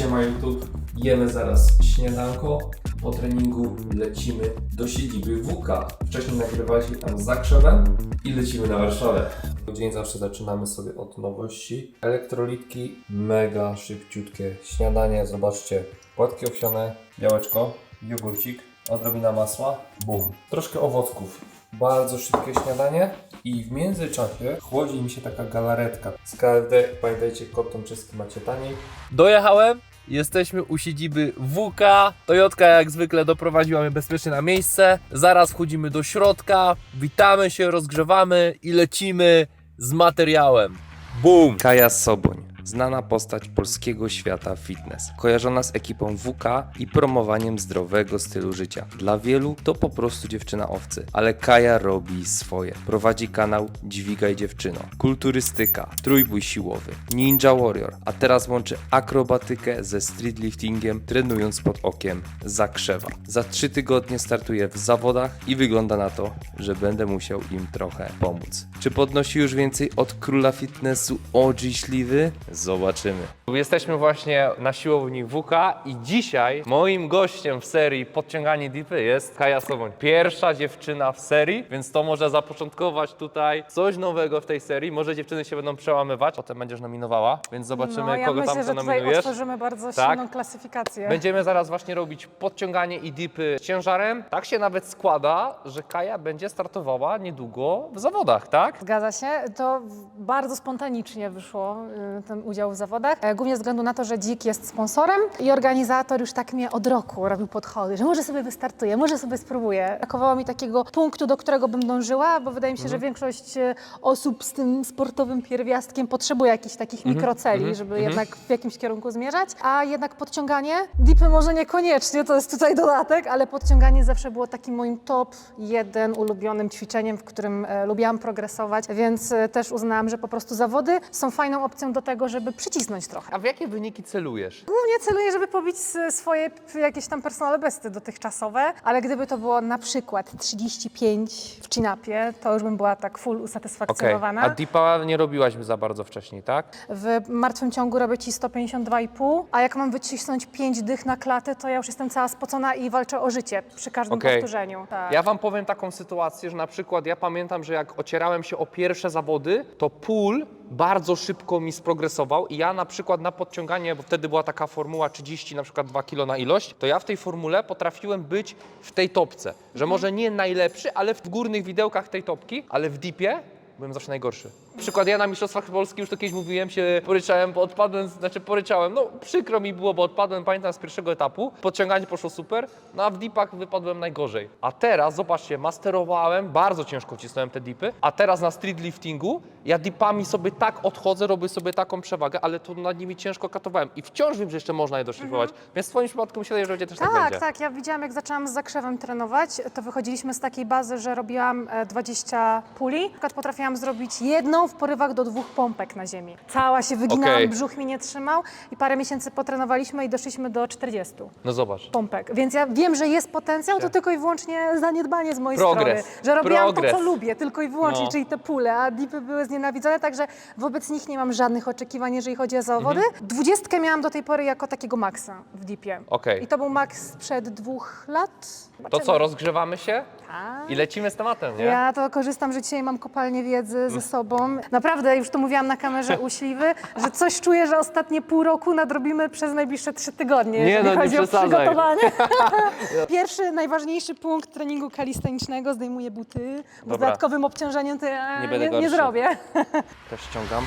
Siema YouTube, jemy zaraz śniadanko. Po treningu lecimy do siedziby WK. Wcześniej nagrywaliśmy tam z Zakrzewem i lecimy na Warszawę. Dzień zawsze zaczynamy sobie od nowości. Elektrolitki, mega szybciutkie śniadanie. Zobaczcie, płatki owsiane, białeczko, jogurcik, odrobina masła, bum. Troszkę owocków. Bardzo szybkie śniadanie i w międzyczasie chłodzi mi się taka galaretka z KFD. Pamiętajcie, kod tomczyski macie taniej. Dojechałem, jesteśmy u siedziby WK. Toyotka jak zwykle doprowadziła mnie bezpiecznie na miejsce. Zaraz wchodzimy do środka, witamy się, rozgrzewamy i lecimy z materiałem. Boom! Kaja Soboń, znana postać polskiego świata fitness, kojarzona z ekipą WK i promowaniem zdrowego stylu życia. Dla wielu to po prostu dziewczyna owcy, ale Kaja robi swoje. Prowadzi kanał Dźwigaj Dziewczyno, kulturystyka, trójbój siłowy, ninja warrior, a teraz łączy akrobatykę ze streetliftingiem, trenując pod okiem Zakrzewa. Za trzy tygodnie startuje w zawodach i wygląda na to, że będę musiał im trochę pomóc. Czy podnosi już więcej od króla fitnessu OG Śliwy? Zobaczymy. Jesteśmy właśnie na siłowni WK i dzisiaj moim gościem w serii Podciąganie Dipy jest Kaja Soboń. Pierwsza dziewczyna w serii, więc to może zapoczątkować tutaj coś nowego w tej serii. Może dziewczyny się będą przełamywać, potem będziesz nominowała, więc zobaczymy no, ja kogo myślę, tam że tutaj zanominujesz. otworzymy bardzo Tak. silną klasyfikację. Będziemy zaraz właśnie robić podciąganie i dipy z ciężarem. Tak się nawet składa, że Kaja będzie startowała niedługo w zawodach, tak? Zgadza się. To w- bardzo spontanicznie wyszło y, ten udział w zawodach. E, Głównie ze względu na to, że Dzik jest sponsorem i organizator już tak mnie od roku robił podchody, że może sobie wystartuję, może sobie spróbuję. Brakowało mi takiego punktu, do którego bym dążyła, bo wydaje mi się, że większość e, osób z tym sportowym pierwiastkiem potrzebuje jakichś takich mikroceli, żeby jednak w jakimś kierunku zmierzać. A jednak podciąganie, dipy może niekoniecznie, to jest tutaj dodatek, ale podciąganie zawsze było takim moim top jeden ulubionym ćwiczeniem, w którym e, lubiłam progresować, więc też uznałam, że po prostu zawody są fajną opcją do tego, żeby przycisnąć trochę. A w jakie wyniki celujesz? Głównie celuję, żeby pobić swoje jakieś tam personal besty dotychczasowe, ale gdyby to było na przykład 35 w chinapie, to już bym była tak full usatysfakcjonowana. A dipa nie robiłaś za bardzo wcześniej, tak? W martwym ciągu robię ci 152,5, a jak mam wycisnąć 5 dych na klatę, to ja już jestem cała spocona i walczę o życie przy każdym Okej. powtórzeniu. Tak. Ja wam powiem taką sytuację, że na przykład ja pamiętam, że jak ocierałem się o pierwsze zawody, to pól bardzo szybko mi sprogresował i ja na przykład na podciąganie, bo wtedy była taka formuła 30 na przykład 2 kg na ilość, to ja w tej formule potrafiłem być w tej topce, że może nie najlepszy, ale w górnych widełkach tej topki, ale w dipie byłem zawsze najgorszy. Przykład ja na Mistrzostwach Polski, już to kiedyś mówiłem, się poryczałem, bo odpadłem, znaczy poryczałem, no przykro mi było, bo odpadłem, pamiętam z pierwszego etapu, podciąganie poszło super, no a w dipach wypadłem najgorzej. A teraz, zobaczcie, masterowałem, bardzo ciężko wcisnąłem te dipy, a teraz na street liftingu ja dipami sobie tak odchodzę, robię sobie taką przewagę, ale to nad nimi ciężko katowałem i wciąż wiem, że jeszcze można je doszlifować, więc w twoim przypadku myślę, że będzie też tak, Tak, będzie. tak. Ja widziałam, jak zaczęłam z zakrzewem trenować, to wychodziliśmy z takiej bazy, że robiłam e, 20 puli. Na przykład potrafiłam zrobić jedną w porywach do dwóch pompek na ziemi. Cała się wyginałam, Okej. brzuch mi nie trzymał i parę miesięcy potrenowaliśmy i doszliśmy do 40 No zobacz. pompek. Więc ja wiem, że jest potencjał, to tylko i wyłącznie zaniedbanie z mojej Progres. strony. Że robiłam Progres. to, co lubię, tylko i wyłącznie, No. czyli te pule, a dipy były znienawidzone, także wobec nich nie mam żadnych oczekiwań, jeżeli chodzi o zawody. Mhm. Dwudziestkę miałam do tej pory jako takiego maksa w dipie. Okej. I to był maks sprzed dwóch lat. To Zobaczymy. co, rozgrzewamy się Tak. i lecimy z tematem, nie? Ja to korzystam, że dzisiaj mam kopalnię wiedzy ze sobą. Naprawdę, już to mówiłam na kamerze u Śliwy, że coś czuję, że ostatnie pół roku nadrobimy przez najbliższe trzy tygodnie, Nie, jeżeli no, nie chodzi o przesadzaj. przygotowanie. Pierwszy, najważniejszy punkt treningu kalistenicznego, zdejmuję buty, bo z Dobra. dodatkowym obciążeniem to ja Nie nie, będę nie, gorszy. zrobię. Też ściągam.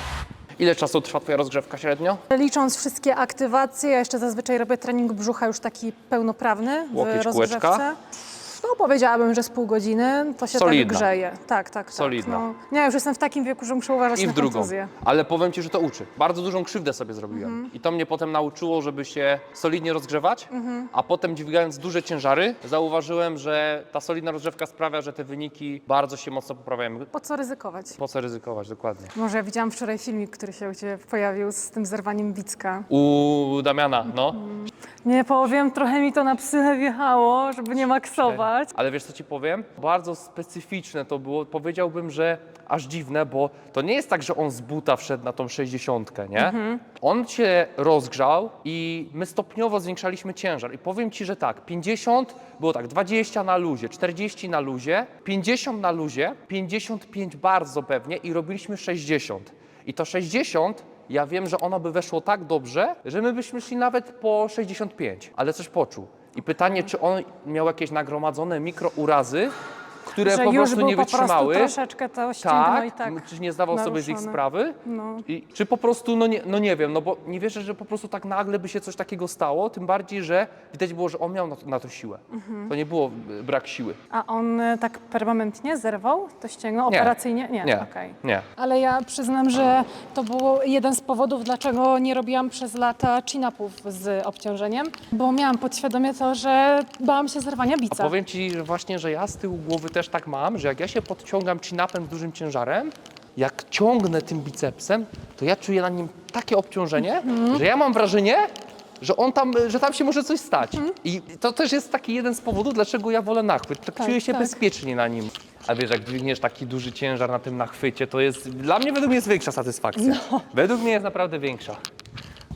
Ile czasu trwa twoja rozgrzewka średnio? Licząc wszystkie aktywacje, ja jeszcze zazwyczaj robię trening brzucha już taki pełnoprawny w Łokieć, rozgrzewce. No powiedziałabym, że z pół godziny to się Solidna. tak grzeje. Tak, tak, tak. Solidna. No, nie, już jestem w takim wieku, że muszę uważać I na w drugą. kontuzję. Ale powiem ci, że to uczy. Bardzo dużą krzywdę sobie zrobiłem. Mhm. I to mnie potem nauczyło, żeby się solidnie rozgrzewać, Mhm. a potem dźwigając duże ciężary, zauważyłem, że ta solidna rozgrzewka sprawia, że te wyniki bardzo się mocno poprawiają. Po co ryzykować? Po co ryzykować, dokładnie. Może ja widziałam wczoraj filmik, który się u Ciebie pojawił z tym zerwaniem bicka. U Damiana, no. Nie powiem, trochę mi to na psychę wjechało, żeby nie maksować. Ale wiesz co ci powiem? Bardzo specyficzne to było. Powiedziałbym, że aż dziwne, bo to nie jest tak, że on z buta wszedł na tą 60, nie? On się rozgrzał i my stopniowo zwiększaliśmy ciężar. I powiem ci, że tak, 50 było tak, 20 na luzie, 40 na luzie, 50 na luzie, 55 bardzo pewnie i robiliśmy 60. I to 60 ja wiem, że ono by weszło tak dobrze, że my byśmy szli nawet po 65, ale coś poczuł. I pytanie, czy on miał jakieś nagromadzone mikrourazy, które że po już prostu był nie po prostu wytrzymały. troszeczkę to ścięgno Tak, i tak. m, czy nie zdawał sobie z ich naruszone. sprawy? No. I, czy po prostu, no nie, no nie wiem, no bo nie wierzę, że po prostu tak nagle by się coś takiego stało, tym bardziej, że widać było, że on miał na to, na to siłę. Mhm. To nie było y, brak siły. A on e, tak permanentnie zerwał to ścięgno? Nie. Operacyjnie? Nie, Nie, okej. nie. Ale ja przyznam, że to był jeden z powodów, dlaczego nie robiłam przez lata chin-upów z obciążeniem, bo miałam podświadomie to, że bałam się zerwania bica. Powiem Ci że właśnie, że ja z tyłu głowy też tak mam, że jak ja się podciągam chin-upem z dużym ciężarem, jak ciągnę tym bicepsem, to ja czuję na nim takie obciążenie, Mhm. że ja mam wrażenie, że on tam, że tam się może coś stać. Mhm. I to też jest taki jeden z powodów, dlaczego ja wolę nachwyt. Tak, Tak, czuję się tak. bezpiecznie na nim. A wiesz, jak dźwigniesz taki duży ciężar na tym nachwycie, to jest, dla mnie według mnie jest większa satysfakcja. No. Według mnie jest naprawdę większa.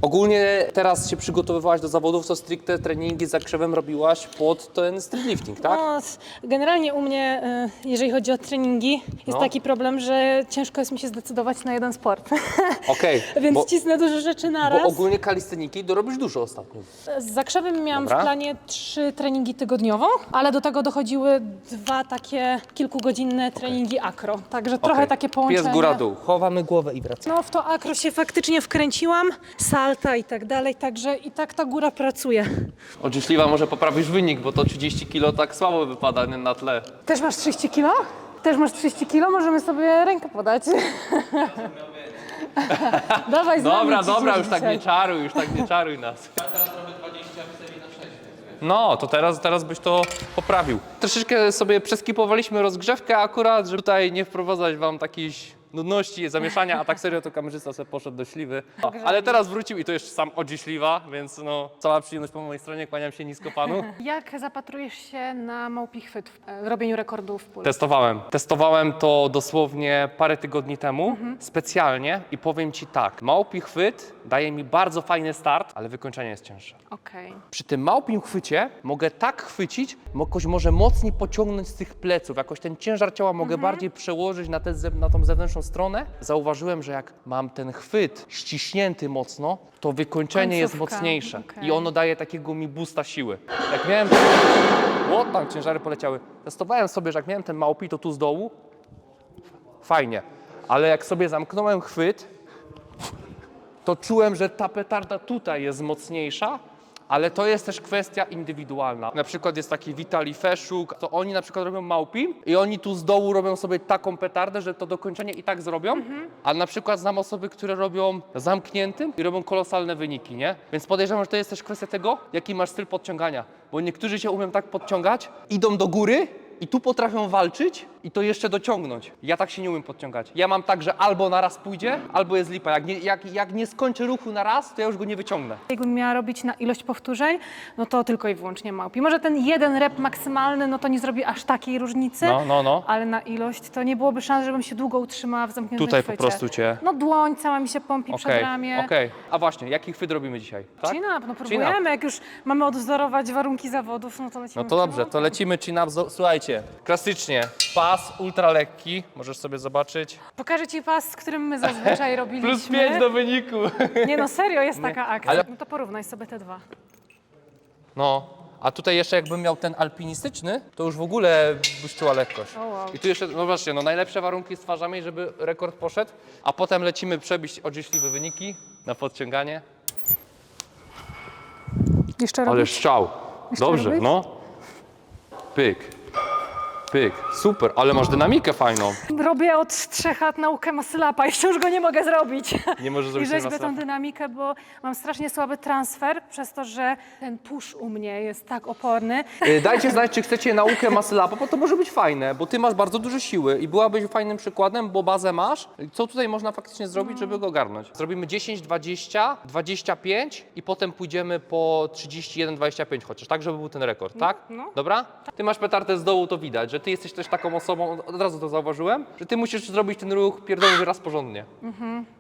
Ogólnie teraz się przygotowywałaś do zawodów, to stricte treningi z zakrzewem robiłaś pod ten streetlifting, tak? No, s- generalnie u mnie, e, jeżeli chodzi o treningi, jest No. taki problem, że ciężko jest mi się zdecydować na jeden sport. Okej, Więc bo, cisnę dużo rzeczy bo naraz. ogólnie kalisteniki dorobisz dużo ostatnio. Z zakrzewem miałam Dobra. w planie trzy treningi tygodniowo, ale do tego dochodziły dwa takie kilkugodzinne treningi akro. Także trochę Okej. takie połączenie. Pies góra-dół, chowamy głowę i wracamy. No w to akro się faktycznie wkręciłam, salta i tak dalej, także i tak ta góra pracuje. Odrzucliwa może poprawisz wynik, bo to 30 kilo tak słabo wypada nie, na tle. Też masz 30 kilo? Też masz 30 kilo? Możemy sobie rękę podać. Dawaj, Dobra, dobra, już tak dzisiaj. nie czaruj, już tak nie czaruj nas. No, to teraz, teraz byś to poprawił. Troszeczkę sobie przeskipowaliśmy rozgrzewkę akurat, żeby tutaj nie wprowadzać wam takichś nudności, zamieszania, a tak serio to kamerzysta sobie poszedł do śliwy. O, ale teraz wrócił i to jeszcze sam odzi śliwa, więc no, cała przyjemność po mojej stronie, kłaniam się nisko panu. Jak zapatrujesz się na małpi chwyt w e, robieniu rekordów w pól? Testowałem. Testowałem to dosłownie parę tygodni temu, specjalnie i powiem Ci tak, małpi chwyt daje mi bardzo fajny start, ale wykończenie jest cięższe. Okej. Przy tym małpim chwycie mogę tak chwycić, jakoś może mocniej pociągnąć z tych pleców, jakoś ten ciężar ciała mogę bardziej przełożyć na, tę ze- na tą zewnętrzną stronę. Zauważyłem, że jak mam ten chwyt ściśnięty mocno, to wykończenie jest Końcówka, mocniejsze okej. i ono daje takiego mi boosta siły. Jak miałem... O, tam ciężary poleciały. Testowałem sobie, że jak miałem ten małpi, to tu z dołu, fajnie. Ale jak sobie zamknąłem chwyt, to czułem, że ta petarda tutaj jest mocniejsza, ale to jest też kwestia indywidualna. Na przykład jest taki Vitali Feszuk, to oni na przykład robią małpi i oni tu z dołu robią sobie taką petardę, że to dokończenie i tak zrobią, a na przykład znam osoby, które robią zamkniętym i robią kolosalne wyniki, nie? Więc podejrzewam, że to jest też kwestia tego, jaki masz styl podciągania, bo niektórzy się umieją tak podciągać, idą do góry, i tu potrafią walczyć i to jeszcze dociągnąć. Ja tak się nie umiem podciągać. Ja mam tak, że albo na raz pójdzie, albo jest lipa. Jak nie, jak, jak nie skończę ruchu na raz, to ja już go nie wyciągnę. Jakbym miała robić na ilość powtórzeń, no to tylko i wyłącznie małpi. Może ten jeden rep maksymalny, no to nie zrobi aż takiej różnicy, No, no, no. ale na ilość to nie byłoby szans, żebym się długo utrzymała w zamkniętym Tutaj po chwycie. prostu cię- No dłoń cała mi się pompi Okej, przed ramię. okej. A właśnie, jaki chwyt robimy dzisiaj? Tak? Chin up, no próbujemy. Jak już mamy odwzorować warunki zawodów, no to lecimy. No to dobrze, to lecimy chin up. zo- Słuchajcie, klasycznie, pas ultra lekki, możesz sobie zobaczyć. Pokażę Ci pas, z którym my zazwyczaj robiliśmy. Plus 5 do wyniku. Nie no, serio, jest taka akcja. ale- No to porównaj sobie te dwa. No, a tutaj jeszcze jakbym miał ten alpinistyczny, to już w ogóle byś czuła lekkość. O, wow. I tu jeszcze, no właśnie, no najlepsze warunki stwarzamy, żeby rekord poszedł, a potem lecimy przebić odrzucliwe wyniki na podciąganie. Jeszcze Ale robisz? strzał. Jeszcze Dobrze, robić? no. Pyk. Pyk. Super, ale masz dynamikę fajną. Robię od trzech lat naukę masylapa i wciąż go nie mogę zrobić. Nie możesz I zrobić rzeźbię tej tą dynamikę, bo mam strasznie słaby transfer, przez to, że ten push u mnie jest tak oporny. Y, Dajcie znać, czy chcecie naukę masylapa, bo to może być fajne, bo ty masz bardzo dużo siły i byłabyś fajnym przykładem, bo bazę masz. Co tutaj można faktycznie zrobić, żeby go ogarnąć? Zrobimy 10, 20, 25 i potem pójdziemy po 31, 25 chociaż, tak, żeby był ten rekord, tak? no. Dobra? Ty masz petardę z dołu, to widać, że ty jesteś też taką osobą, od razu to zauważyłem, że ty musisz zrobić ten ruch pierdolony raz porządnie.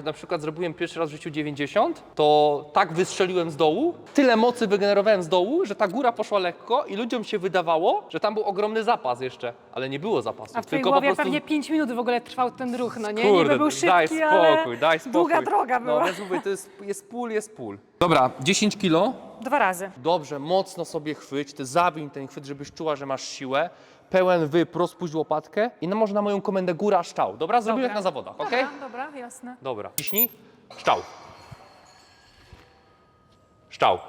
Na przykład zrobiłem pierwszy raz w życiu 90, to tak wystrzeliłem z dołu, tyle mocy wygenerowałem z dołu, że ta góra poszła lekko i ludziom się wydawało, że tam był ogromny zapas jeszcze, ale nie było zapasu. A w twojej tylko głowie po prostu... pewnie 5 minut w ogóle trwał ten ruch, no nie? Kurde, Niby był szybki, daj spokój, ale daj spokój. długa droga była. No więc mówię, to jest, jest pól, jest pól. Dobra, 10 kilo. Dwa razy. Dobrze, mocno sobie chwyć, ty zawiń ten chwyt, żebyś czuła, że masz siłę. Pełen wyp, rozpuść łopatkę i no może na moją komendę góra, szczał. Dobra, zrobimy Dobra. jak na zawodach, ok? Dobra, dobra, jasne. Dobra. Ciśnij. Szczał. Szczał.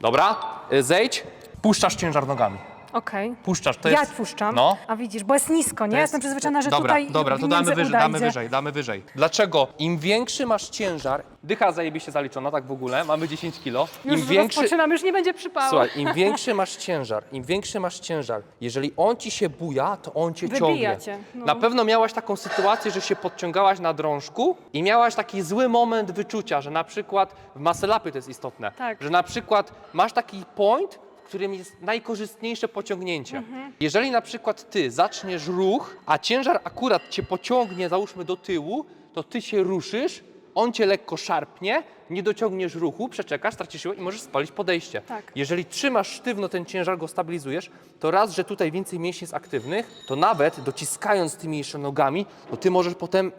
Dobra. Y, Zejdź. Puszczasz ciężar nogami. Okej. Puszczasz. To Ja jest... puszczam. No. A widzisz, bo jest nisko, nie? Jest- Jestem przyzwyczajona, że dobra, tutaj Dobra, to między damy wyżej, uda damy idzie. wyżej, damy wyżej. Dlaczego? Im większy masz ciężar, dycha zajebiście zaliczona, tak w ogóle, mamy 10 kilo. Im Już większy, rozpoczynam, już nie będzie przypału. Słuchaj, im większy masz ciężar, im większy masz ciężar, jeżeli on ci się buja, to on cię Wybija ciągnie. cię, no. Na pewno miałaś taką sytuację, że się podciągałaś na drążku i miałaś taki zły moment wyczucia, że na przykład w maselapie to jest istotne, Tak. że na przykład masz taki point, którym jest najkorzystniejsze pociągnięcie. Mhm. Jeżeli na przykład ty zaczniesz ruch, a ciężar akurat cię pociągnie, załóżmy do tyłu, to ty się ruszysz, on cię lekko szarpnie, nie dociągniesz ruchu, przeczekasz, tracisz siłę i możesz spalić podejście. Tak. Jeżeli trzymasz sztywno ten ciężar, go stabilizujesz, to raz, że tutaj więcej mięśni jest aktywnych, to nawet dociskając tymi jeszcze nogami, to ty możesz potem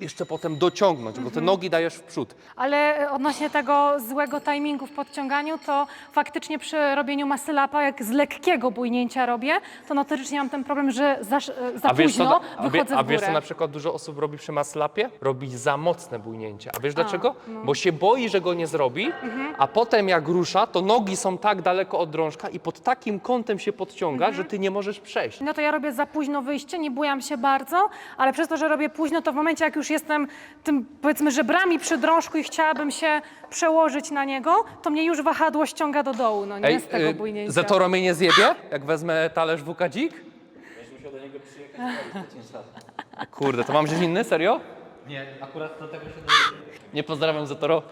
jeszcze potem dociągnąć, bo Mhm. te nogi dajesz w przód. Ale odnośnie tego złego timingu w podciąganiu, to faktycznie przy robieniu masylapa, jak z lekkiego bujnięcia robię, to notorycznie mam ten problem, że za, za A wiesz, co, późno a, wie, wychodzę a w wiesz, co górę. na przykład dużo osób robi przy maslapie? Robi za mocne bujnięcie. A wiesz dlaczego? no. Bo się boi, że go nie zrobi, Mhm. a potem jak rusza, to nogi są tak daleko od drążka i pod takim kątem się podciąga, Mhm. że ty nie możesz przejść. No to ja robię za późno wyjście, nie bujam się bardzo, ale przez to, że robię późno, to w momencie, jak już jestem tym, powiedzmy, żebrami przy drążku i chciałabym się przełożyć na niego, to mnie już wahadło ściąga do dołu, no nie, z tego y, bujnięcia. za to ramię nie zjebie, jak wezmę talerz WK Dzik? Kurde, to mam gdzieś inny? Serio? Nie, akurat do tego się Nie pozdrawiam Zetoro.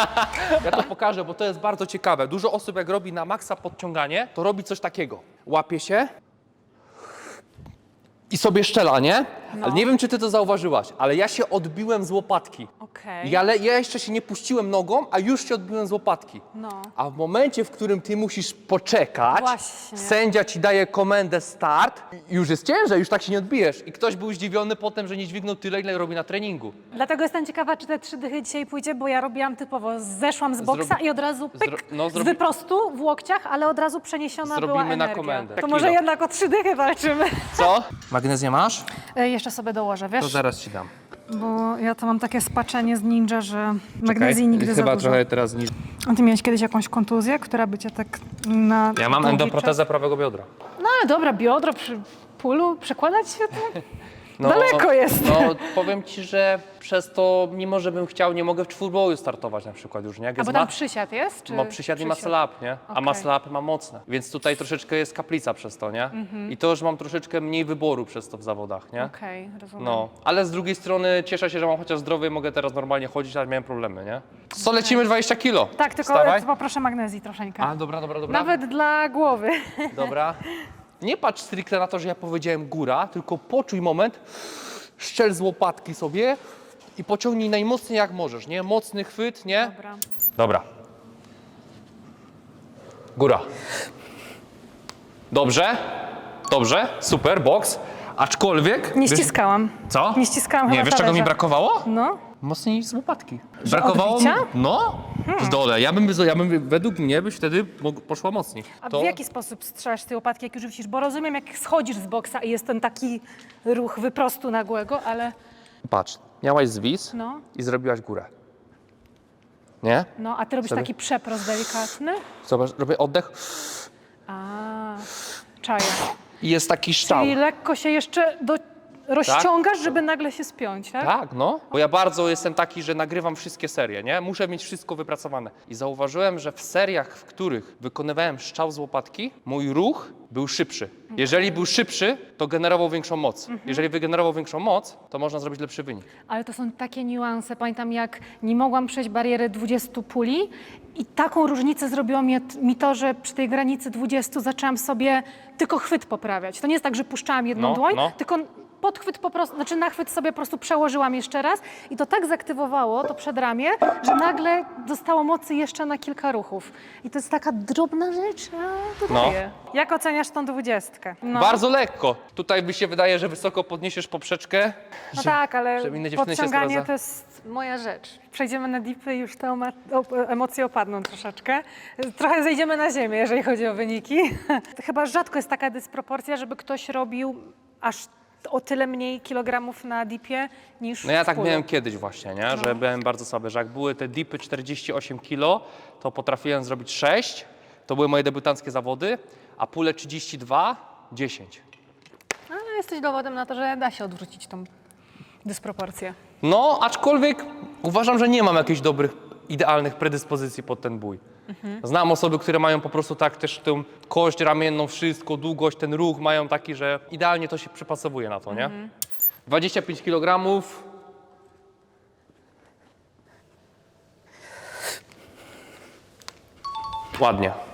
ja to pokażę, bo to jest bardzo ciekawe. Dużo osób jak robi na maksa podciąganie, to robi coś takiego. Łapie się i sobie szczela, nie? Ale nie wiem, czy ty to zauważyłaś, ale ja się odbiłem z łopatki. Okej. Ja, le- ja jeszcze się nie puściłem nogą, a już się odbiłem z łopatki. No. A w momencie, w którym ty musisz poczekać, Właśnie. sędzia ci daje komendę start, i już jest ciężej, już tak się nie odbijesz. I ktoś był zdziwiony potem, że nie dźwignął tyle, ile robi na treningu. Dlatego jestem ciekawa, czy te trzy dychy dzisiaj pójdzie, bo ja robiłam typowo, zeszłam z boksa Zrobi- i od razu pyk, zro- no, z zrobi- wyprostu w łokciach, ale od razu przeniesiona była Zrobimy na energia. komendę. To Tak może kilo. jednak o trzy dychy walczymy. Co? Magnezję masz? E, jeszcze sobie dołożę, wiesz? To zaraz ci dam. Bo ja to mam takie spaczenie z ninja, że magnezji nigdy Chyba za dużo. trochę teraz niż... A ty miałeś kiedyś jakąś kontuzję, która by cię tak na Ja mam długi endoprotezę prawego biodra. No ale dobra, biodro przy pulu, przekładać się to? Daleko jest. No, powiem ci, że przez to, mimo że bym chciał, nie mogę w czwórboju startować na przykład już, nie? Jak A jest bo tam ma- przysiad jest? Czy Mam przysiad i muscle up, nie? A Okej. muscle up ma mocne. Więc tutaj troszeczkę jest kaplica przez to, nie? Mhm. I to już mam troszeczkę mniej wyboru przez to w zawodach, nie? Okej, rozumiem. No, ale z drugiej strony cieszę się, że mam chociaż zdrowie, mogę teraz normalnie chodzić, ale miałem problemy, nie? Co, lecimy 20 kilo? Tak, tylko Wstawaj. poproszę magnezji troszeczkę. A, dobra, dobra, dobra. Nawet dla głowy. Dobra. Nie patrz stricte na to, że ja powiedziałem góra, tylko poczuj moment, szczel z łopatki sobie i pociągnij najmocniej jak możesz, nie? Mocny chwyt, nie? Dobra. Dobra. Góra. Dobrze. Dobrze. Super, boks. Aczkolwiek... Nie wiesz- ściskałam. Co? Nie ściskałam Nie, chyba wiesz czego mi talerza. brakowało? No. Mocniej z łopatki. Brakowało mi... odbicia? Hmm. No, w dole. Ja bym, ja bym, według mnie byś wtedy mógł- poszła mocniej. A To- w jaki sposób strzelasz te łopatki, jak już wisisz? Bo rozumiem, jak schodzisz z boksa i jest ten taki ruch wyprostu nagłego, ale Patrz, miałaś zwis no, i zrobiłaś górę. Nie? no, a ty robisz Sobie- taki przeprost delikatny? Zobacz, robię oddech. A, czaję. i jest taki ształ. Czyli lekko się jeszcze do... rozciągasz, żeby nagle się spiąć, tak? Tak, no. Bo ja bardzo jestem taki, że nagrywam wszystkie serie, nie? Muszę mieć wszystko wypracowane. I zauważyłem, że w seriach, w których wykonywałem strzał z łopatki, mój ruch był szybszy. Jeżeli był szybszy, to generował większą moc. Jeżeli wygenerował większą moc, to można zrobić lepszy wynik. Ale to są takie niuanse. Pamiętam, jak nie mogłam przejść bariery 20 puli i taką różnicę zrobiło mi, mi to, że przy tej granicy 20 zaczęłam sobie tylko chwyt poprawiać. To nie jest tak, że puszczałam jedną No, dłoń, no. tylko podchwyt po prostu, znaczy nachwyt sobie po prostu przełożyłam jeszcze raz i to tak zaktywowało to przedramię, że nagle dostało mocy jeszcze na kilka ruchów. I to jest taka drobna rzecz, a to No. daje. Jak oceniasz tą dwudziestkę? No. Bardzo lekko. Tutaj mi się wydaje, że wysoko podniesiesz poprzeczkę. No tak, ale żeby inne dziewczyny się podciąganie sprawdza. to jest moja rzecz. Przejdziemy na dipy i już te oma- emocje opadną troszeczkę. Trochę zejdziemy na ziemię, jeżeli chodzi o wyniki. To Chyba rzadko jest taka dysproporcja, żeby ktoś robił aż o tyle mniej kilogramów na dipie niż No ja w tak pulu. miałem kiedyś właśnie, nie? że byłem bardzo słaby, że jak były te dipy 48 kg, to potrafiłem zrobić 6, to były moje debiutanckie zawody, a pule 32, 10. Ale jesteś dowodem na to, że da się odwrócić tą dysproporcję. No, aczkolwiek uważam, że nie mam jakichś dobrych, idealnych predyspozycji pod ten bój. Znam osoby, które mają po prostu tak też tę kość ramienną, wszystko, długość, ten ruch mają taki, że idealnie to się przypasowuje na to, nie? 25 kg. Ładnie.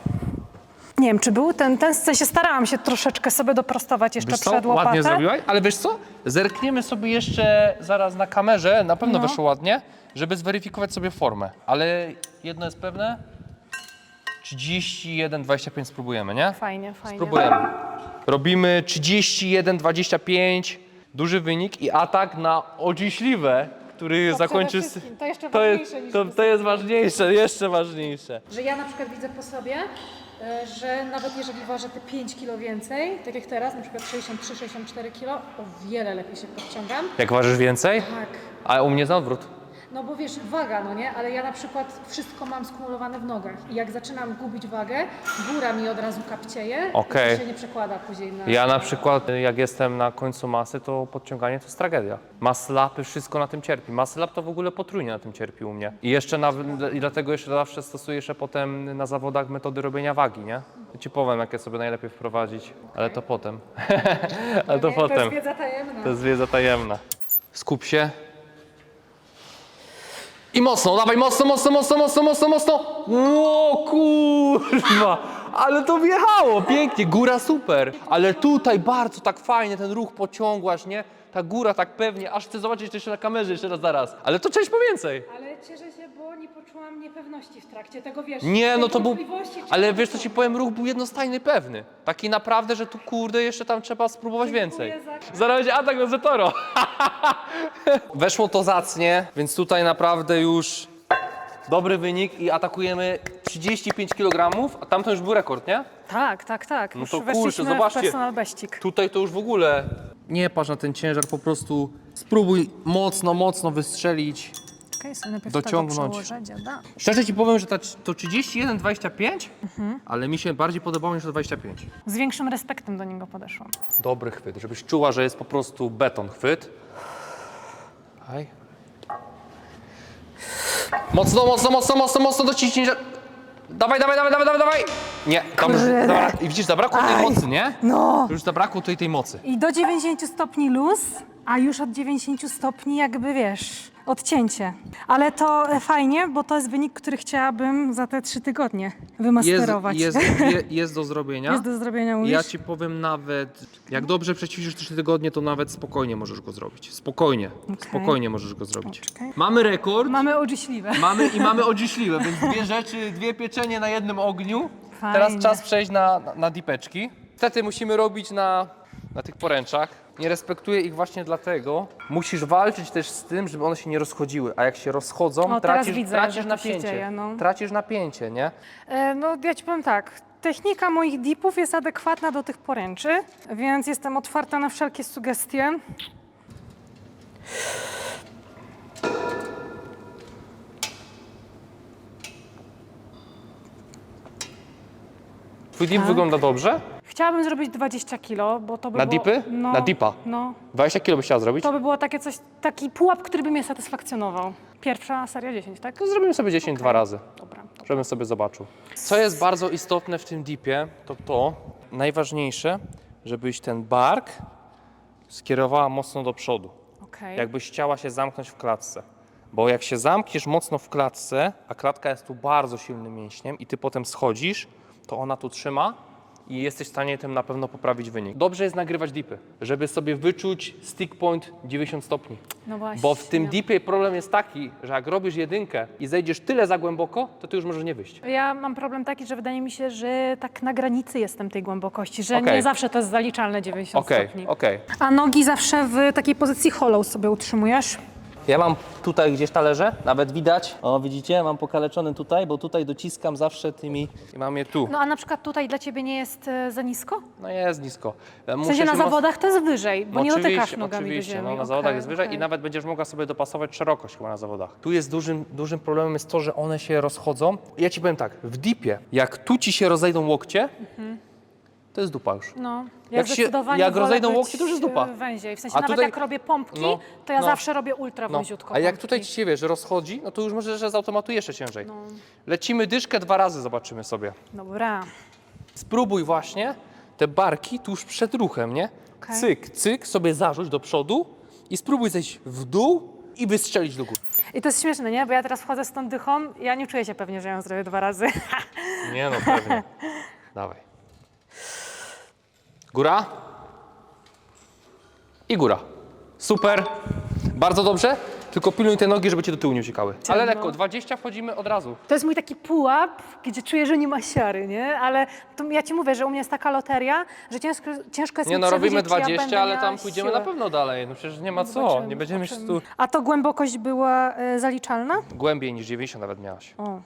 Nie wiem, czy był ten, ten w sensie starałam się troszeczkę sobie doprostować jeszcze Wiesz co? przed łopatę. Ładnie zrobiłaś, ale wiesz co? Zerkniemy sobie jeszcze zaraz na kamerze, na pewno No. wyszło ładnie, żeby zweryfikować sobie formę. Ale jedno jest pewne, 31-25 spróbujemy, nie? Fajnie, fajnie. Spróbujemy. Robimy 31-25, duży wynik i atak na odziśliwe, który To zakończy... przede wszystkim, to jeszcze to jest, ważniejsze niż to, to jest ważniejsze, jeszcze ważniejsze. Że ja na przykład widzę po sobie, że nawet jeżeli ważę te 5 kilo więcej, tak jak teraz, na przykład 63-64 kilo, o wiele lepiej się podciągam. Jak ważysz więcej? Tak. A u mnie na odwrót. No bo wiesz, waga, no nie? Ale ja na przykład wszystko mam skumulowane w nogach i jak zaczynam gubić wagę, góra mi od razu kapcieje Okej. i to się nie przekłada później na... Ja na przykład, jak jestem na końcu masy, to podciąganie to jest tragedia. Maslapy, wszystko na tym cierpi. Maslap to w ogóle potrójnie na tym cierpi u mnie. I jeszcze na, i dlatego jeszcze zawsze stosuję jeszcze potem na zawodach metody robienia wagi, nie? Ci powiem, jakie sobie najlepiej wprowadzić, ale to potem. ale to nie, To potem. jest wiedza tajemna. To jest wiedza tajemna. Skup się. I mocno, dawaj, mocno, mocno, mocno, mocno, mocno, mocno. Ło, kurwa. Ale to wjechało, pięknie, góra super. Ale tutaj bardzo tak fajnie ten ruch pociągłaś, nie? Ta góra tak pewnie, aż chcę zobaczyć to jeszcze na kamerze jeszcze raz zaraz. Ale to część po więcej. Ale cieszę się, bo nie poczułam niepewności w trakcie tego, wiesz... Nie, tej no to był. wątpliwości, czy Ale wiesz co ci powiem, ruch był jednostajny, pewny. Taki naprawdę, że tu kurde, jeszcze tam trzeba spróbować więcej. za- Zaraz będzie atak na Zetoro. Weszło to zacnie, więc tutaj naprawdę już dobry wynik i atakujemy 35 kg, a tamto już był rekord, nie? Tak, tak, tak. No Już to kurczę, weszliśmy zobaczcie. w personal beścik. Tutaj to już w ogóle. Nie patrz na ten ciężar, po prostu spróbuj mocno, mocno wystrzelić. Okej, sobie najpierw Dociągnąć. tego przełożę, dziada. Szczerze ci powiem, że ta, to 31-25, ale mi się bardziej podobało niż to 25. Z większym respektem do niego podeszłam. Dobry chwyt, żebyś czuła, że jest po prostu beton chwyt. Aj. Mocno, mocno, mocno, mocno, mocno dociśnij. że- Dawaj, dawaj, dawaj, dawaj, dawaj, dawaj. Nie, Kurde. dobra. I widzisz, zabrakło tej Aj. mocy, nie? No. Już zabrakło tutaj tej mocy. I do 90 stopni luz, a już od 90 stopni jakby wiesz, odcięcie. Ale to fajnie, bo to jest wynik, który chciałabym za te trzy tygodnie Jest, wymasterować. jest, je, jest do zrobienia. Jest do zrobienia, mówisz? Ja ci powiem nawet, jak dobrze przećwiczysz 3 tygodnie, to nawet spokojnie możesz go zrobić. Spokojnie, spokojnie możesz go zrobić. Poczekaj. Mamy rekord. Mamy odziśliwe. Mamy i mamy odziśliwe, więc dwie rzeczy, dwie pieczenie na jednym ogniu. Fajnie. Teraz czas przejść na, na, na dipeczki. Niestety musimy robić na, na tych poręczach. Nie respektuję ich właśnie dlatego. Musisz walczyć też z tym, żeby one się nie rozchodziły, a jak się rozchodzą, O, teraz tracisz, widzę, tracisz że to się napięcie. dzieje, no. Tracisz napięcie, nie? E, no ja ci powiem tak, technika moich dipów jest adekwatna do tych poręczy, więc jestem otwarta na wszelkie sugestie. Twój dip wygląda dobrze? Chciałabym zrobić 20 kilo, bo to by Na było... dipy? No, Na dipa? No. 20 kilo byś chciała zrobić? To by było takie coś, taki pułap, który by mnie satysfakcjonował. Pierwsza seria 10, tak? To zrobimy sobie 10 dwa razy, Dobra. żebym sobie zobaczył. Co jest bardzo istotne w tym dipie, to to, najważniejsze, żebyś ten bark skierowała mocno do przodu. Okej. jakbyś chciała się zamknąć w klatce. Bo jak się zamkniesz mocno w klatce, a klatka jest tu bardzo silnym mięśniem i ty potem schodzisz, to ona tu trzyma i jesteś w stanie tym na pewno poprawić wynik. Dobrze jest nagrywać dipy, żeby sobie wyczuć stick point 90 stopni. No właśnie. Bo w tym dipie problem jest taki, że jak robisz jedynkę i zejdziesz tyle za głęboko, to ty już możesz nie wyjść. Ja mam problem taki, że wydaje mi się, że tak na granicy jestem tej głębokości, że Okej. nie zawsze to jest zaliczalne 90 Okej, stopni. okej. A nogi zawsze w takiej pozycji hollow sobie utrzymujesz? Ja mam tutaj gdzieś talerze, nawet widać. O, widzicie, mam pokaleczony tutaj, bo tutaj dociskam zawsze tymi... I mam je tu. No a na przykład tutaj dla ciebie nie jest e, za nisko? No jest nisko. W sensie na zawodach to jest wyżej, bo No nie dotykasz nogami oczywiście, do ziemi. no, na Okej, zawodach jest wyżej okej. i nawet będziesz mogła sobie dopasować szerokość chyba na zawodach. Tu jest dużym, dużym problemem jest to, że one się rozchodzą. Ja ci powiem tak, w dipie, jak tu ci się rozejdą łokcie, to jest dupa już. No, ja Jak się- jak rozejdą łokcie, to już jest dupa. e, Węziej. W sensie A nawet tutaj- jak robię pompki, No, to ja no. zawsze robię ultra No. wąziutko A jak tutaj ci się wiesz, rozchodzi, no to już może, że z automatu jeszcze ciężej. No. Lecimy dyszkę dwa razy, zobaczymy sobie. Dobra. Spróbuj właśnie te barki tuż przed ruchem, nie? Okej. Cyk, cyk, sobie zarzuć do przodu i spróbuj zejść w dół i wystrzelić do góry. I to jest śmieszne, nie? Bo ja teraz wchodzę z tą dychą, ja nie czuję się pewnie, że ją zrobię dwa razy. Nie no, pewnie. Dawaj. Góra. I góra. Super. Bardzo dobrze. Tylko pilnuj te nogi, żeby cię do tyłu nie uciekały. Ale lekko, 20 wchodzimy od razu. To jest mój taki pułap, gdzie czuję, że nie ma siary, nie? Ale to ja ci mówię, że u mnie jest taka loteria, że ciężko, ciężko jest Nie mi no, robimy czy ja 20, będę ale miała tam pójdziemy siłę. na pewno dalej. No przecież nie ma co. Zobaczymy, Nie będziemy się tu. A to głębokość była e, zaliczalna? głębiej niż 90 nawet miałaś. O.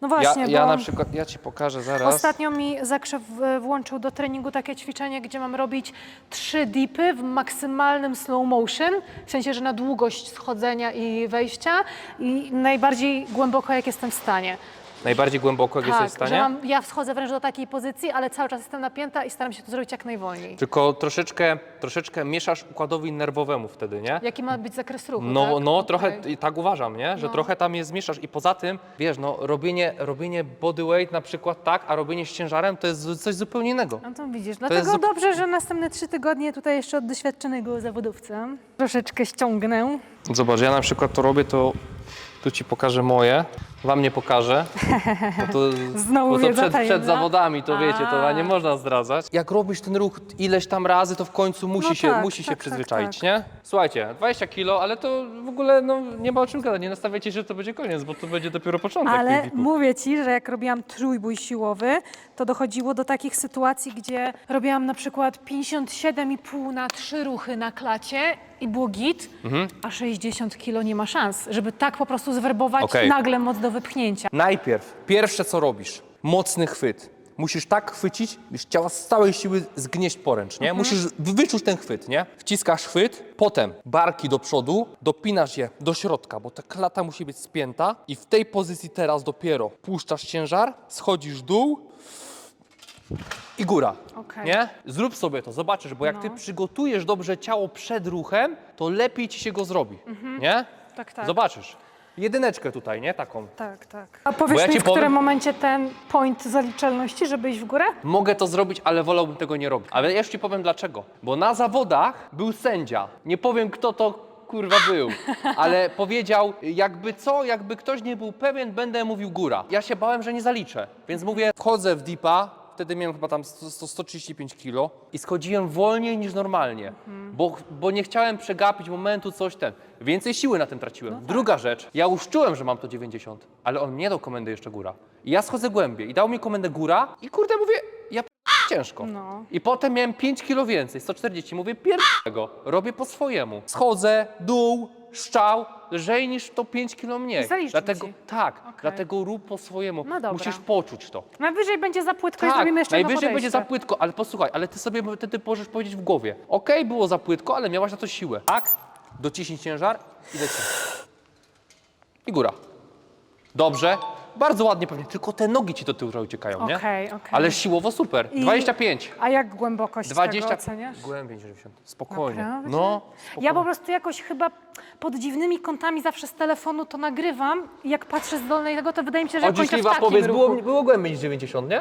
No Ja, właśnie, ja bo na przykład, ja ci pokażę zaraz. ostatnio mi Zakrzew e, włączył do treningu takie ćwiczenie, gdzie mam robić trzy dipy w maksymalnym slow motion, w sensie, że na długość schodzenia i wejścia i najbardziej głęboko, jak jestem w stanie. Najbardziej głęboko, jak jesteś w Tak, że stanie. mam, ja wschodzę wręcz do takiej pozycji, ale cały czas jestem napięta i staram się to zrobić jak najwolniej. Tylko troszeczkę, troszeczkę mieszasz układowi nerwowemu wtedy, nie? Jaki ma być zakres ruchu, No, tak? no trochę i tak uważam, nie? Że No. trochę tam je zmieszasz i poza tym, wiesz, no robienie, robienie bodyweight na przykład tak, a robienie z ciężarem to jest coś zupełnie innego. No to widzisz, jest dlatego zup- dobrze, że następne trzy tygodnie tutaj jeszcze od doświadczonego zawodowca troszeczkę ściągnę. Zobacz, ja na przykład to robię, to tu ci pokażę moje, wam nie pokażę. Bo to, Znowu bo to wiedza przed, przed tajemna. zawodami, to wiecie, to nie można zdradzać. Jak robisz ten ruch ileś tam razy, to w końcu musi No się, tak, musi się tak, tak, przyzwyczaić, tak. nie? Słuchajcie, 20 kilo, ale to w ogóle no, nie ma o czym gadać, nie nastawiajcie, że to będzie koniec, bo to będzie dopiero początek Ale mówię ci, że jak robiłam trójbój siłowy, to dochodziło do takich sytuacji, gdzie robiłam na przykład 57,5 na trzy ruchy na klacie i było git, Mhm. a 60 kilo nie ma szans, żeby tak po prostu zwerbować Okej. nagle moc do wypchnięcia. Najpierw, pierwsze co robisz, mocny chwyt. Musisz tak chwycić, byś chciała z całej siły zgnieść poręcz, nie? Musisz wyczuć ten chwyt, nie? Wciskasz chwyt, potem barki do przodu, dopinasz je do środka, bo ta klata musi być spięta i w tej pozycji teraz dopiero puszczasz ciężar, schodzisz dół i góra, Okej. nie? Zrób sobie to, zobaczysz, bo jak ty No. przygotujesz dobrze ciało przed ruchem, to lepiej ci się go zrobi, nie? Tak, tak. Zobaczysz. Jedyneczkę tutaj, nie? Taką. Tak, tak. A powiesz ja mi, ci w którym powiem- momencie ten point zaliczalności, żeby iść w górę? Mogę to zrobić, ale wolałbym tego nie robić. Ale ja już ci powiem dlaczego. Bo na zawodach był sędzia. Nie powiem kto to kurwa był, ale powiedział jakby co, jakby ktoś nie był pewien, będę mówił góra. Ja się bałem, że nie zaliczę, więc mówię wchodzę w dipa, wtedy miałem chyba tam 100, 135 kilo i schodziłem wolniej niż normalnie, bo, bo nie chciałem przegapić momentu, coś ten. Więcej siły na tym traciłem. Druga rzecz, ja już czułem, że mam to 90, ale on mnie dał komendę jeszcze góra. I ja schodzę głębiej i dał mi komendę góra i kurde mówię, ciężko. No. I potem miałem 5 kilo więcej, 140. Mówię, pierdolę robię po swojemu. Schodzę, dół, szczał, lżej niż to 5 kilo mniej. Zaliczył dlatego, ci. tak, Okej. dlatego rób po swojemu. No dobra. Musisz poczuć to. Najwyżej będzie za płytko i Tak, zrobimy jeszcze jedno najwyżej będzie podejście. za płytko, ale posłuchaj, ale ty sobie wtedy możesz powiedzieć w głowie. Okej, było za płytko, ale miałaś na to siłę. Tak, dociśnij ciężar i lecimy. I góra. Dobrze, bardzo ładnie pewnie, tylko te nogi ci do tyłu uciekają, nie? Okej, okej. Ale siłowo super. I- 25. A jak głębokość 20. tego oceniasz? Głębiej niż 90. Spokojnie. Naprawdę? No. Ja po prostu jakoś chyba pod dziwnymi kątami zawsze z telefonu to nagrywam i jak patrzę z dolnej tego, to wydaje mi się, że kończę w takim powiedz, ruchu. było, było głębiej niż 90, nie?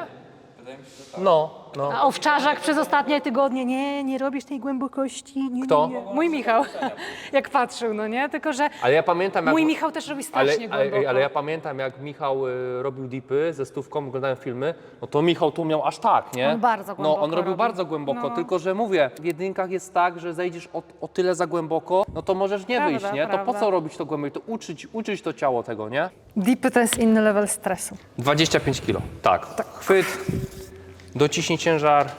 No, no. A owczarzak przez ostatnie tygodnie, nie, nie robisz tej głębokości. Nie, Kto? Nie, nie. Mój Michał, jak patrzył, no nie? Tylko, że Ale ja pamiętam jak... mój Michał też robi ale, strasznie ale, głęboko. ale ja pamiętam jak Michał y, robił dipy ze stówką, oglądałem filmy, no to Michał tu miał aż tak, nie? On bardzo No, głęboko on robił robi. bardzo głęboko, No. tylko że mówię, w jedynkach jest tak, że zejdziesz o, o tyle za głęboko, no to możesz nie Prawda, wyjść, nie? To po prawda. co robić to głębiej? To uczyć, uczyć to ciało tego, nie? Dipy to jest inny level stresu. 25 kilo. Tak. Chwyt, dociśnij ciężar,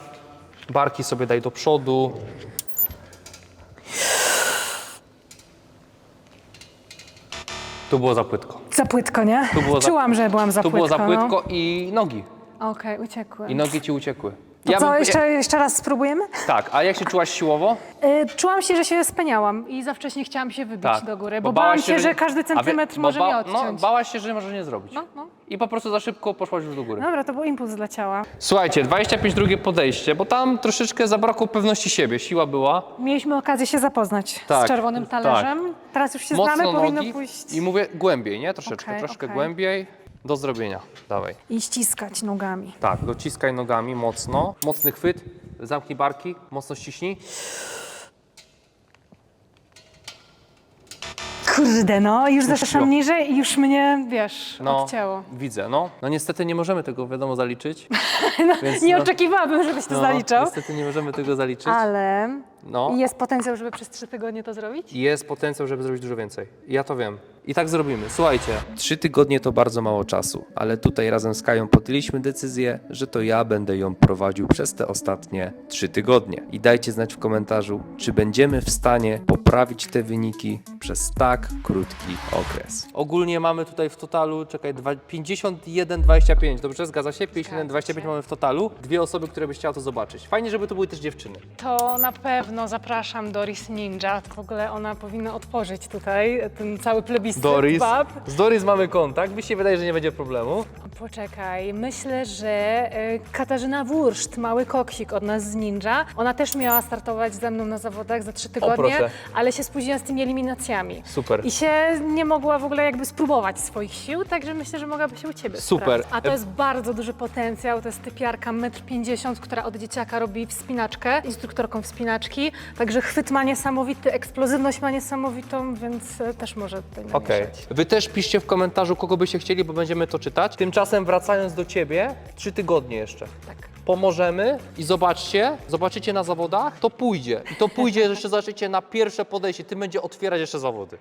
barki sobie daj do przodu. Tu było za płytko. Za płytko, nie? Tu było za- Czułam, że byłam za tu płytko. było za płytko i nogi. No. Okej, uciekły. I nogi ci uciekły. To co, bym- jeszcze, jeszcze raz spróbujemy? Tak, a jak się czułaś siłowo? Y, czułam się, że się speniałam i za wcześnie chciałam się wybić Tak. do góry, bo, bałaś bałam się, że każdy a wie- centymetr bo może ba- mnie No, odciąć. bałaś się, że możesz nie zrobić. No, no. I po prostu za szybko poszłaś już do góry. Dobra, to był impuls dla ciała. Słuchajcie, 25 drugie podejście, bo tam troszeczkę zabrakło pewności siebie, siła była. Mieliśmy okazję się zapoznać Tak, z czerwonym talerzem. Teraz już się Mocno znamy, powinno nogi pójść i mówię głębiej, nie? Troszeczkę, Okej, troszkę okej. głębiej. Do zrobienia. Dawaj. i ściskać nogami. Tak, dociskaj nogami mocno. Mocny chwyt, zamknij barki, mocno ściśnij. Kurde, no, już zeszłam niżej i już mnie, wiesz, No, odcięło. widzę, no. No niestety nie możemy tego, wiadomo, zaliczyć. Więc, Nie no, oczekiwałabym, żebyś to no, zaliczał, Niestety nie możemy tego zaliczyć. ale No. jest potencjał, żeby przez trzy tygodnie to zrobić? Jest potencjał, żeby zrobić dużo więcej. Ja to wiem. I tak zrobimy. Słuchajcie, Trzy tygodnie to bardzo mało czasu, ale tutaj razem z Kają podjęliśmy decyzję, że to ja będę ją prowadził przez te ostatnie trzy tygodnie. I dajcie znać w komentarzu, czy będziemy w stanie poprawić te wyniki przez tak krótki okres. ogólnie mamy tutaj w totalu, czekaj, dwa- 51-25, dobrze? Zgadza się? 51-25 się. mamy w totalu. Dwie osoby, które by chciały to zobaczyć. Fajnie, żeby to były też dziewczyny. To na pewno zapraszam Doris Ninja. W ogóle ona powinna otworzyć tutaj ten cały plebiscyt Doris. bab. Z Doris mamy kontakt. Mi się wydaje, że nie będzie problemu. Poczekaj, myślę, że e, Katarzyna Wurszt, mały koksik od nas z Ninja, ona też miała startować ze mną na zawodach za trzy tygodnie, proszę. ale się spóźniła z tymi eliminacjami. Super. I się nie mogła w ogóle jakby spróbować swoich sił, także myślę, że mogłaby się u Ciebie Super. sprawdzić. A to jest bardzo duży potencjał, to jest typiarka 1,50 m, która od dzieciaka robi wspinaczkę, instruktorką wspinaczki, także chwyt ma niesamowity, eksplozywność ma niesamowitą, więc e, też może tutaj Okej. namieszać. Wy też piszcie w komentarzu, kogo byście chcieli, bo będziemy to czytać. Tymczasem wracając do ciebie, trzy tygodnie jeszcze. Tak. Pomożemy i zobaczcie, zobaczycie na zawodach, to pójdzie. I to pójdzie, jeszcze zobaczycie na pierwsze podejście. Tym będzie otwierać jeszcze zawody.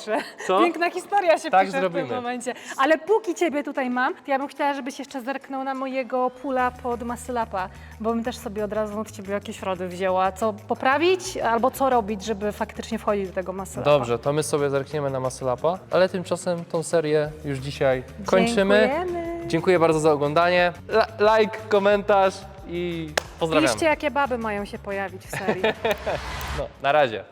Co? Piękna historia się Tak pisze w zrobimy. tym momencie. Ale póki Ciebie tutaj mam, to ja bym chciała, żebyś jeszcze zerknął na mojego pula pod Masylapa, bo bym też sobie od razu od Ciebie jakieś rady wzięła. Co poprawić albo co robić, żeby faktycznie wchodzić do tego Masylapa. Dobrze, to my sobie zerkniemy na Masylapa, ale tymczasem tą serię już dzisiaj kończymy. Dziękujemy. Dziękuję bardzo za oglądanie. La- like, komentarz i pozdrawiam. Piszcie, jakie baby mają się pojawić w serii. No, na razie.